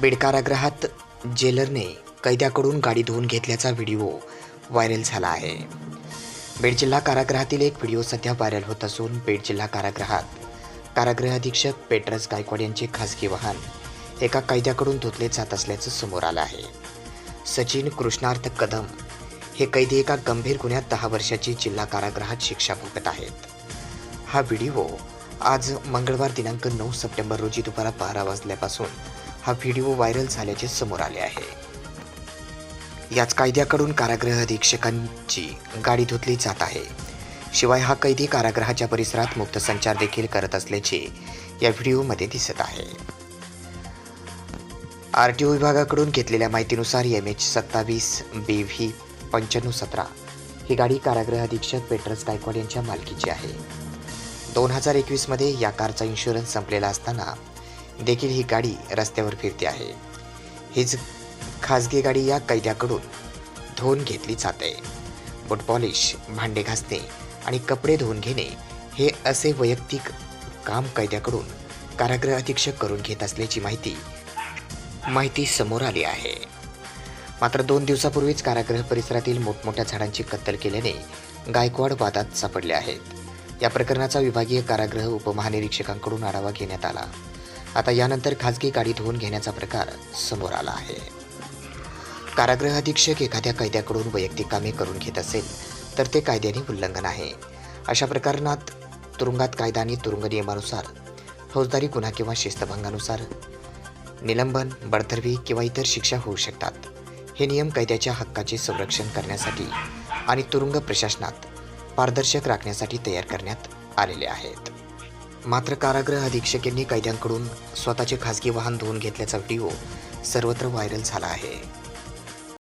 बीड कारागृहात जेलरने कैद्याकडून गाडी धुवून घेतल्याचा व्हिडिओ व्हायरल झाला आहे. बीड जिल्हा कारागृहातील एक व्हिडिओ सध्या व्हायरल होत असून बीड जिल्हा कारागृहात कारागृह अधीक्षक पेट्रस गायकवाड यांचे खासगी वाहन एका कैद्याकडून धुतले जात असल्याचं समोर आलं आहे. सचिन कृष्णार्थ कदम हे कैदी एका गंभीर गुन्ह्यात दहा वर्षाची जिल्हा कारागृहात शिक्षा भोगत आहेत. हा व्हिडिओ आज मंगळवार दिनांक नऊ सप्टेंबर रोजी दुपारा बारा वाजल्यापासून हा व्हिडिओ व्हायरल झाल्याचे समोर आले आहे. याच कायद्याकडून कारागृह अधीक्षकांची गाडी धुतली जात आहे. शिवाय हा कैदी कारागृहाच्या परिसरात मुक्त संचार देखील करत असल्याचे या व्हिडिओमध्ये दिसत आहे. आर टी ओ विभागाकडून घेतलेल्या माहितीनुसार एम एच सत्तावीस बी व्ही पंच्याण्णव सतरा ही गाडी कारागृह अधीक्षक पेट्रस गायकवाड यांच्या मालकीची आहे. दोन हजार एकवीसमध्ये या कारचा इन्शुरन्स संपलेला असताना देखील ही गाडी रस्त्यावर फिरते आहे. हीच खाजगी गाडी या कैद्याकडून धुवून घेतली जाते. बुट पॉलिश भांडे घासणे आणि कपडे धुवून घेणे हे असे वैयक्तिक काम कैद्याकडून कारागृह अधीक्षक करून घेत असल्याची माहिती माहिती समोर आली आहे. मात्र दोन दिवसापूर्वीच कारागृह परिसरातील मोठमोठ्या झाडांची कत्तल केल्याने गायकवाड वादात सापडले आहेत. या प्रकरणाचा विभागीय कारागृह उपमहानिरीक्षकांकडून आढावा घेण्यात आला. आता यानंतर खाजगी गाडी धुवून घेण्याचा प्रकार समोर आला आहे. कारागृह अधीक्षक एखाद्या कैद्याकडून वैयक्तिक कामे करून घेत असेल तर ते कायद्याने उल्लंघन आहे. अशा प्रकरणात तुरुंगात कायदा आणि तुरुंग नियमानुसार फौजदारी गुन्हा किंवा शिस्तभंगानुसार निलंबन बडतर्फी किंवा इतर शिक्षा होऊ शकतात. हे नियम कैद्याच्या हक्काचे संरक्षण करण्यासाठी आणि तुरुंग प्रशासनात पारदर्शक राखण्यासाठी तयार करण्यात आलेले आहेत. मात्र कारागृह अधीक्षक यांनी कैद्यांकडून स्वतःचे खासगी वाहन धुवून घेतल्याचा व्हिडिओ सर्वत्र व्हायरल झाला आहे.